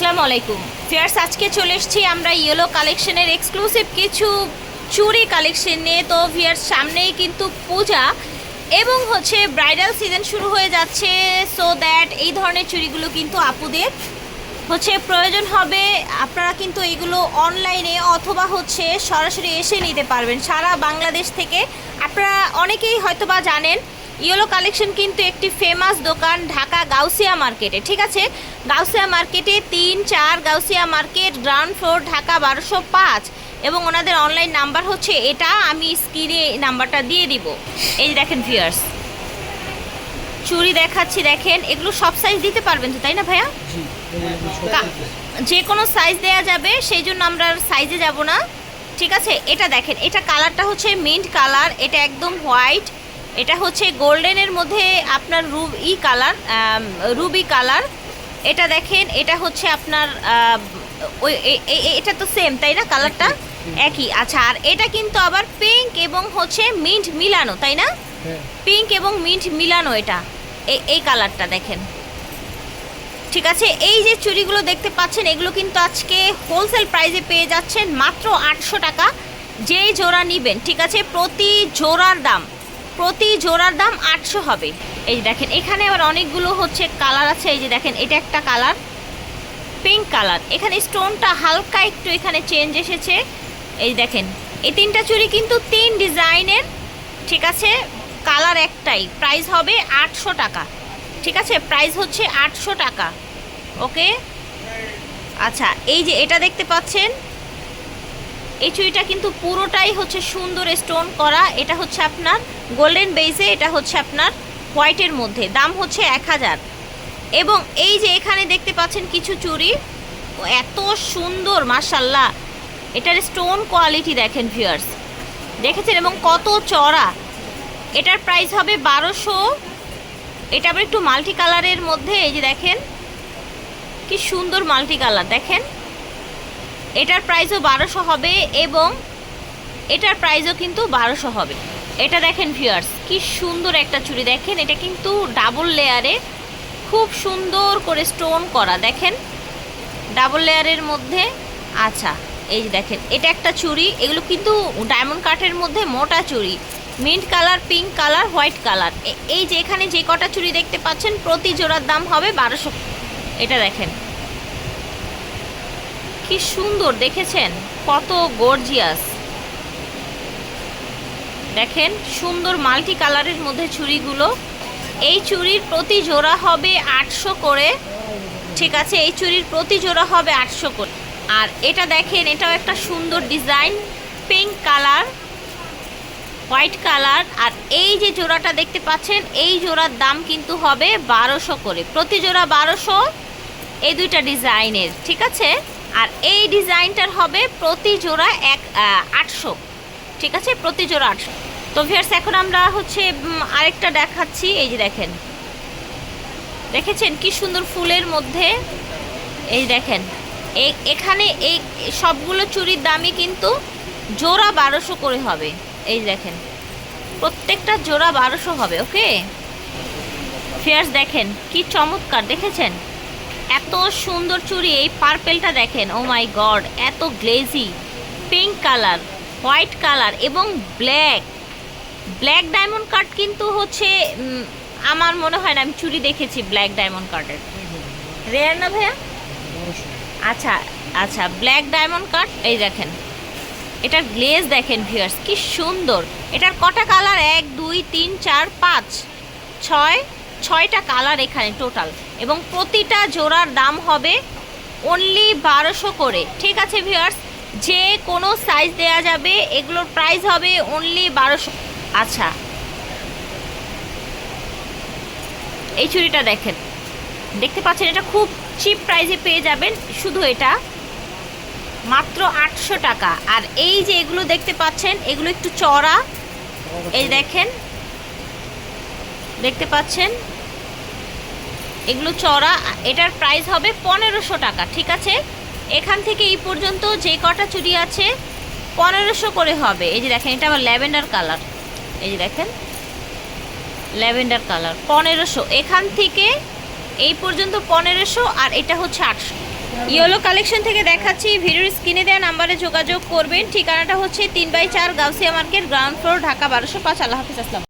আসসালামু আলাইকুম। ফিয়ার্স, আজকে চলে এসেছি আমরা ইয়েলো কালেকশনের এক্সক্লুসিভ কিছু চুড়ি কালেকশন নিয়ে। তো ফিয়ার্স, সামনেই কিন্তু পূজা এবং হচ্ছে ব্রাইডাল সিজন শুরু হয়ে যাচ্ছে। সো দ্যাট এই ধরনের চুড়িগুলো কিন্তু আপুদের হচ্ছে প্রয়োজন হবে। আপনারা কিন্তু এগুলো অনলাইনে অথবা হচ্ছে সরাসরি এসে নিতে পারবেন। সারা বাংলাদেশ থেকে। আপনারা অনেকেই হয়তো বা জানেন ইয়েলো কালেকশন কিন্তু একটি ফেমাস দোকান ঢাকা গাউসিয়া মার্কেটে ঠিক আছে? গাউসিয়া মার্কেটে তিন চার Gausia market ground floor Dhaka বারোশো পাঁচ এবং ওনাদের অনলাইন নাম্বার হচ্ছে এটা আমি স্ক্রিনে নাম্বারটা দিয়ে দিব। এই যে দেখেন ভিউয়ার্স চুড়ি দেখাচ্ছি দেখেন এগুলো সব সাইজ দিতে পারবেন তো তাই না ভাইয়া। যে কোনো সাইজ দেয়া যাবে সেই জন্য আমরা সাইজে যাব না ঠিক আছে? এটা দেখেন এটা কালারটা হচ্ছে মিন্ট কালার এটা একদম হোয়াইট এটা হচ্ছে গোল্ডেনের মধ্যে আপনার ruby colour ruby colour এটা দেখেন এটা হচ্ছে আপনার ওই এটা তো সেম তাই না? কালারটা একই আচ্ছা আর এটা কিন্তু আবার পিঙ্ক এবং হচ্ছে মিন্ট মিলানো তাই না? হ্যাঁ। পিঙ্ক এবং মিন্ট মিলানো এটা এই এই কালারটা দেখেন। ঠিক আছে এই যে চুড়িগুলো দেখতে পাচ্ছেন এগুলো কিন্তু আজকে হোলসেল প্রাইসে পেয়ে যাচ্ছেন মাত্র আটশো টাকা। যেই জোড়া নেবেন ঠিক আছে প্রতি জোড়ার দাম প্রতি জোড়ার দাম আটশো হবে। এই যে দেখেন, এখানে আবার অনেকগুলো হচ্ছে কালার আছে। এই যে দেখেন, এটা একটা কালার, পিঙ্ক কালার। এখানে স্টোনটা হালকা একটু এখানে চেঞ্জ এসেছে। এই দেখেন, এই তিনটা চুড়ি কিন্তু তিন ডিজাইনের, ঠিক আছে? কালার একটাই। প্রাইস হবে আটশো টাকা। ঠিক আছে? প্রাইস হচ্ছে আটশো টাকা। ওকে? আচ্ছা এই যে এটা দেখতে পাচ্ছেন এই চুড়িটা কিন্তু পুরোটাই হচ্ছে সুন্দর স্টোন করা। এটা হচ্ছে আপনার গোল্ডেন বেসে এটা হচ্ছে আপনার হোয়াইটের মধ্যে। দাম হচ্ছে এক হাজার। এবং এই যে এখানে দেখতে পাচ্ছেন কিছু ও এত সুন্দর মাশাল্লাহ এটার স্টোন কোয়ালিটি দেখেন ভিউয়ার্স দেখেছেন? এবং কত চড়া। এটার প্রাইস হবে বারোশো। এটা আবার একটু মাল্টি কালারের মধ্যে, এই যে দেখেন। কি সুন্দর মাল্টি কালার দেখেন। এটার প্রাইসও বারোশো হবে এবং এটার প্রাইসও কিন্তু বারোশো হবে। এটা দেখেন ভিউয়ার্স কি সুন্দর একটা চুড়ি। দেখেন, এটা কিন্তু ডাবল লেয়ারে খুব সুন্দর করে স্টোন করা। দেখেন ডাবল লেয়ারের মধ্যে আচ্ছা এই দেখেন, এটা একটা চুড়ি। এগুলো কিন্তু ডায়মন্ড কাঠের মধ্যে মোটা চুড়ি। Mint colour pink colour white colour এই যে এখানে যে কটা চুড়ি দেখতে পাচ্ছেন, প্রতি জোড়ার দাম হবে বারোশো। এটা দেখেন কি সুন্দর, দেখেছেন? কত গর্জিয়াস দেখেন, সুন্দর মাল্টি কালারের মধ্যে চুড়িগুলো। এই চুড়ির প্রতি জোড়া হবে আটশো করে। ঠিক আছে, এই চুড়ির প্রতি জোড়া হবে আটশো করে। আর এটা দেখেন, এটাও একটা সুন্দর design. Pink colour, white colour. আর এই যে জোড়াটা দেখতে পাচ্ছেন, এই জোড়ার দাম কিন্তু হবে বারোশো করে। প্রতি জোড়া বারোশো, এই দুইটা ডিজাইনের। ঠিক আছে? আর এই ডিজাইনটার হবে প্রতি জোড়া এক আটশো। ঠিক আছে? প্রতি জোড়া আটশো। তো ভিয়ার্স এখন আমরা হচ্ছে আরেকটা দেখাচ্ছি। এই যে দেখেন। দেখেছেন কি সুন্দর ফুলের মধ্যে? এই দেখেন। এখানে এই সবগুলো চুরির দামই কিন্তু জোড়া বারোশো করে হবে। এই দেখেন। প্রত্যেকটা জোড়া বারোশো হবে, ওকে? ফেয়ার্স দেখেন কি চমৎকার। দেখেছেন? এত সুন্দর চুড়ি, এই পার্পেলটা দেখেন ও মাই গড এত glazy pink colour white colour এবং ব্ল্যাক ব্ল্যাক ডায়মন্ড কাট কিন্তু হচ্ছে আমার মনে হয় না, আমি চুড়ি দেখেছি ব্ল্যাক ডায়মন্ড কাটের রেয়ার না ভাইয়া? আচ্ছা আচ্ছা ব্ল্যাক ডায়মন্ড কাট এই দেখেন। এটার গ্লেজ দেখেন ভিউয়ার্স কি সুন্দর। এটার কটা কালার এক, দুই, তিন, চার, পাঁচ, ছয় ছয়টা কালার এখানে টোটাল এবং প্রতিটা জোড়ার দাম হবে অনলি বারোশো করে। ঠিক আছে ভিউয়ার্স যে কোনো সাইজ দেয়া যাবে, এগুলোর প্রাইস হবে অনলি বারোশো। আচ্ছা। এই চুড়িটা দেখেন। দেখতে পাচ্ছেন, এটা খুব চিপ প্রাইসে পেয়ে যাবেন। শুধু এটা। মাত্র আটশো টাকা। আর এই যে এগুলো দেখতে পাচ্ছেন, এগুলো একটু চড়া। এই দেখেন। দেখতে পাচ্ছেন? এগুলো চড়া, এটার প্রাইস হবে পনেরোশো টাকা, ঠিক আছে? এখান থেকে এই পর্যন্ত যে কটা চুড়ি আছে, পনেরোশো করে হবে। এই যে দেখেন, এটা আবার ল্যাভেন্ডার কালার। এই যে দেখেন, ল্যাভেন্ডার কালার, পনেরোশো। এখান থেকে এই পর্যন্ত পনেরোশো, আর এটা হচ্ছে আটশো। ইয়েলো কালেকশন থেকে দেখাচ্ছি, ভিডিওর স্ক্রিনে দেওয়া নাম্বারে যোগাযোগ করবেন। ঠিকানাটা হচ্ছে তিন বাই চার Gausia market, ground floor, Dhaka বারোশো পাঁচ। আল্লাহ হাফিজ আসলাম